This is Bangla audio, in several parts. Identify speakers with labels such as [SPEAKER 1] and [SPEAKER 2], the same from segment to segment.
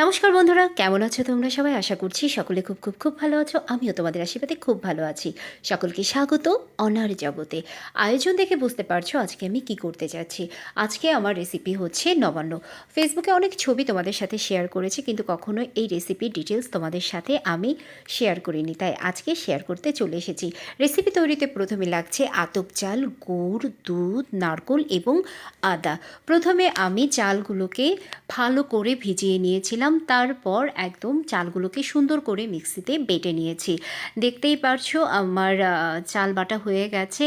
[SPEAKER 1] নমস্কার বন্ধুরা, কেমন আছো তোমরা সবাই? আশা করছি সকলে খুব খুব খুব ভালো আছো। আমিও তোমাদের আশীর্বাদে খুব ভালো আছি। সকলকে স্বাগত অনার জগতে। আয়োজন দেখে বুঝতে পারছ আজকে আমি কি করতে যাচ্ছি। আজকে আমার রেসিপি হচ্ছে নবান্ন। ফেসবুকে অনেক ছবি তোমাদের সাথে শেয়ার করেছি, কিন্তু কখনো এই রেসিপির ডিটেলস তোমাদের সাথে আমি শেয়ার করিনি। তাই আজকে শেয়ার করতে চলে এসেছি। রেসিপি তৈরিতে প্রথমে লাগছে আতপ চাল, গুড়, দুধ, নারকোল এবং আদা। প্রথমে আমি চালগুলোকে ভালো করে ভিজিয়ে নিয়েছিলাম। তারপর একদম চালগুলোকে সুন্দর করে মিক্সিতে বেটে নিয়েছি। দেখতেই পারছ আমার চাল বাটা হয়ে গেছে।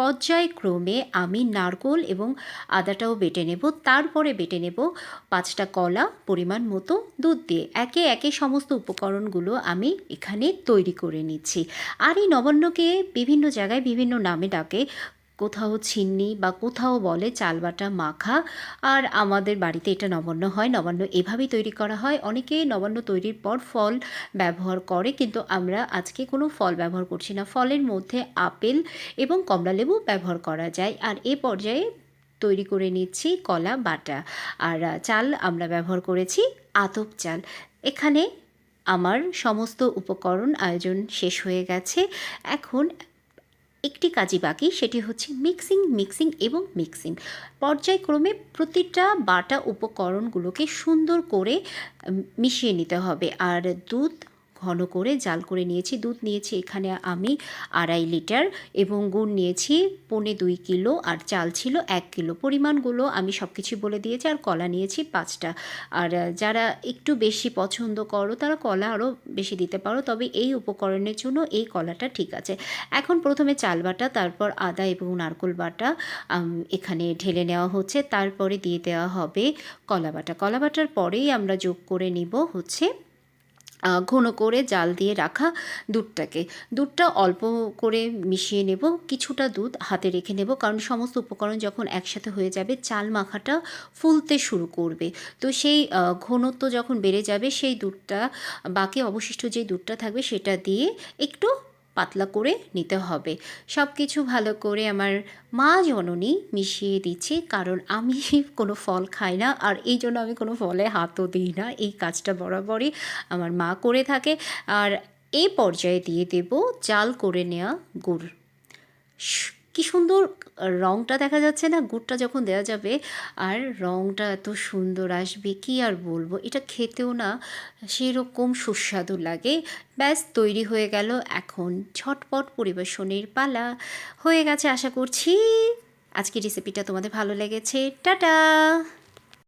[SPEAKER 1] পর্যায়ক্রমে আমি নারকোল এবং আদাটাও বেটে নেব। তারপরে বেটে নেব পাঁচটা কলা পরিমাণ মতো দুধ দিয়ে। একে একে সমস্ত উপকরণগুলো আমি এখানে তৈরি করে নিচ্ছি। আর এই নবান্নকে বিভিন্ন জায়গায় বিভিন্ন নামে ডাকে কোথাও ছিন্নি বা কোথাও বলে চালবাটা মাখা। আর আমাদের বাড়িতে এটা নবান্ন হয়, নবান্ন এভাবেই তৈরি করা হয়। অনেকে নবান্ন তৈরির পর ফল ব্যবহার করে, কিন্তু আমরা আজকে কোনো ফল ব্যবহার করছি না। ফলের মধ্যে আপেল এবং কমলালেবু ব্যবহার করা যায়। আর এ পর্যায়ে তৈরি করে নিচ্ছি কলা বাটা। আর চাল আমরা ব্যবহার করেছি আতপ চাল। এখানে আমার সমস্ত উপকরণ আয়োজন শেষ হয়ে গেছে। এখন একটি কাজই বাকি, সেটি হচ্ছে মিক্সিং মিক্সিং এবং মিক্সিং পর্যায়ক্রমে প্রতিটা বাটা উপকরণগুলোকে সুন্দর করে মিশিয়ে নিতে হবে। আর দুধ ঘন করে জাল করে নিয়েছি, দুধ নিয়েছি এখানে আমি আড়াই লিটার এবং গুড় নিয়েছি পনে দুই কিলো আর চাল ছিল এক কিলো। পরিমাণগুলো আমি সব কিছু বলে দিয়েছি আর কলা নিয়েছি পাঁচটা। আর যারা একটু বেশি পছন্দ করো, তারা কলা আরও বেশি দিতে পারো, তবে এই উপকরণের জন্য এই কলাটা ঠিক আছে। এখন প্রথমে চাল বাটা, তারপর আদা এবং নারকোল বাটা এখানে ঢেলে নেওয়া হচ্ছে। তারপরে দিয়ে দেওয়া হবে কলা বাটা। কলা বাটার পরেই আমরা যোগ করে নিব হচ্ছে ঘন করে জাল দিয়ে রাখা দুধটাকে। দুধটা অল্প করে মিশিয়ে নেব, কিছুটা দুধ হাতে রেখে নেব, কারণ সমস্ত উপকরণ যখন একসাথে হয়ে যাবে, চাল মাখাটা ফুলতে শুরু করবে। তো সেই ঘনত্ব যখন বেড়ে যাবে, সেই দুধটা, বাকি অবশিষ্ট যে দুধটা থাকবে, সেটা দিয়ে একটু পাতলা করে নিতে হবে। সব কিছু ভালো করে আমার মা জননী মিশিয়ে দিচ্ছে, কারণ আমি কোনো ফল খাই না আর এই জন্য আমি কোনো ফলে হাতও দিই না। এই কাজটা বরাবরই আমার মা করে থাকে। আর এই পর্যায়ে দিয়ে দেব জাল করে নেওয়া গুড়। কি সুন্দর রঙটা দেখা যাচ্ছে না, গুড়টা যখন দেওয়া যাবে, আর রঙটা এত সুন্দর আসবে, কি আর বলব? এটা খেতেও না সেরকম সুস্বাদু লাগে। ব্যাস, তৈরি হয়ে গেল এখন ঝটপট পরিবেশনের পালা। হয়ে গেছে আশা করছি। আজকের রেসিপিটা তোমাদের ভালো লেগেছে। টাটা!